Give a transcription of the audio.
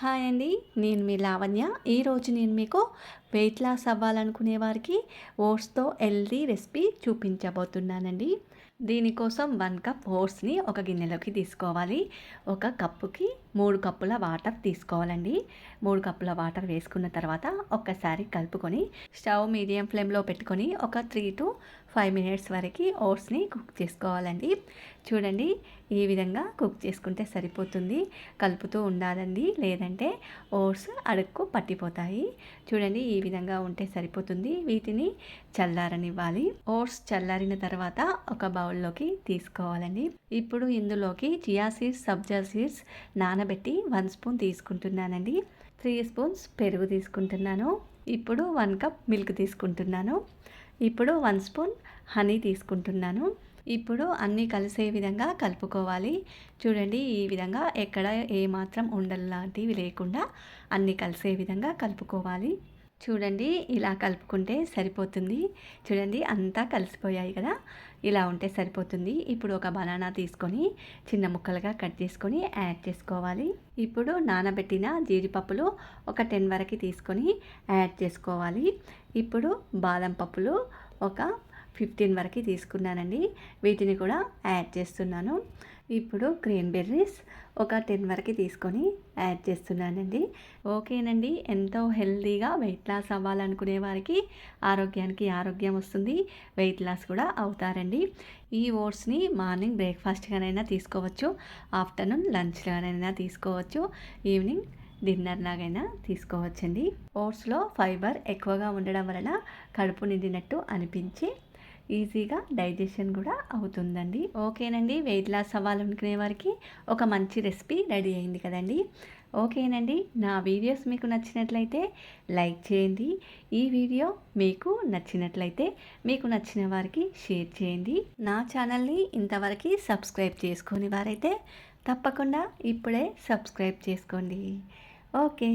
Hi అండి నేను మీ లావణ్య. ఈరోజు నేను మీకు వెయిట్ లాస్ అవ్వాలనుకునే వారికి ఓట్స్తో హెల్దీ రెసిపీ చూపించబోతున్నానండి. దీనికోసం వన్ కప్ ఓట్స్ని ఒక గిన్నెలోకి తీసుకోవాలి. ఒక కప్పుకి మూడు కప్పుల వాటర్ తీసుకోవాలండి. మూడు కప్పుల వాటర్ వేసుకున్న తర్వాత ఒక్కసారి కలుపుకొని స్టవ్ మీడియం ఫ్లేమ్లో పెట్టుకొని ఒక త్రీ టు ఫైవ్ మినిట్స్ వరకు ఓట్స్ని కుక్ చేసుకోవాలండి. చూడండి ఈ విధంగా కుక్ చేసుకుంటే సరిపోతుంది. కలుపుతూ ఉండాలండి. లేదంటే ఓట్స్ అడుక్కు పట్టిపోతాయి. చూడండి ఈ విధంగా ఉంటే సరిపోతుంది. వీటిని చల్లారనివ్వాలి. ఓట్స్ చల్లారిన తర్వాత ఒక బౌల్లోకి తీసుకోవాలండి. ఇప్పుడు ఇందులోకి చియా సీడ్స్ సబ్జా సీడ్స్ నానబెట్టి వన్ స్పూన్ తీసుకుంటున్నానండి. త్రీ స్పూన్స్ పెరుగు తీసుకుంటున్నాను. ఇప్పుడు వన్ కప్ మిల్క్ తీసుకుంటున్నాను. ఇప్పుడు వన్ స్పూన్ హనీ తీసుకుంటున్నాను. ఇప్పుడు అన్నీ కలిసే విధంగా కలుపుకోవాలి. చూడండి ఈ విధంగా ఎక్కడ ఏమాత్రం ఉండలు లాంటివి లేకుండా అన్నీ కలిసే విధంగా కలుపుకోవాలి. చూడండి ఇలా కలుపుకుంటే సరిపోతుంది. చూడండి అంతా కలిసిపోయాయి కదా? ఇలా ఉంటే సరిపోతుంది. ఇప్పుడు ఒక బనానా తీసుకొని చిన్న ముక్కలుగా కట్ చేసుకొని యాడ్ చేసుకోవాలి. ఇప్పుడు నానబెట్టిన జీడిపప్పులు ఒక టెన్ వరకు తీసుకొని యాడ్ చేసుకోవాలి. ఇప్పుడు బాదం పప్పులు ఒక ఫిఫ్టీన్ వరకు తీసుకున్నానండి. వీటిని కూడా యాడ్ చేస్తున్నాను. ఇప్పుడు గ్రీన్ బెర్రీస్ ఒక టెన్ వరకు తీసుకొని యాడ్ చేస్తున్నానండి. ఓకేనండి. ఎంతో హెల్తీగా వెయిట్ లాస్ అవ్వాలనుకునే వారికి ఆరోగ్యానికి ఆరోగ్యం వస్తుంది. వెయిట్ లాస్ కూడా అవుతారండి. ఈ ఓట్స్ని మార్నింగ్ బ్రేక్ఫాస్ట్గానైనా తీసుకోవచ్చు. ఆఫ్టర్నూన్ లంచ్గానైనా తీసుకోవచ్చు. ఈవినింగ్ డిన్నర్ లాగైనా తీసుకోవచ్చండి. ఓట్స్లో ఫైబర్ ఎక్కువగా ఉండడం వలన కడుపు నిండినట్టు అనిపించి ఈజీగా డైజెషన్ కూడా అవుతుందండి. ఓకేనండి వెయిట్ లాస్ అవ్వాలనుకునే వారికి ఒక మంచి రెసిపీ రెడీ అయింది కదండి. ఓకేనండి నా వీడియోస్ మీకు నచ్చినట్లయితే లైక్ చేయండి. ఈ వీడియో మీకు నచ్చినట్లయితే మీకు నచ్చిన వారికి షేర్ చేయండి. నా ఛానల్ని ఇంతవరకు సబ్స్క్రైబ్ చేసుకొని వారైతే తప్పకుండా ఇప్పుడే సబ్స్క్రైబ్ చేసుకోండి. ఓకే.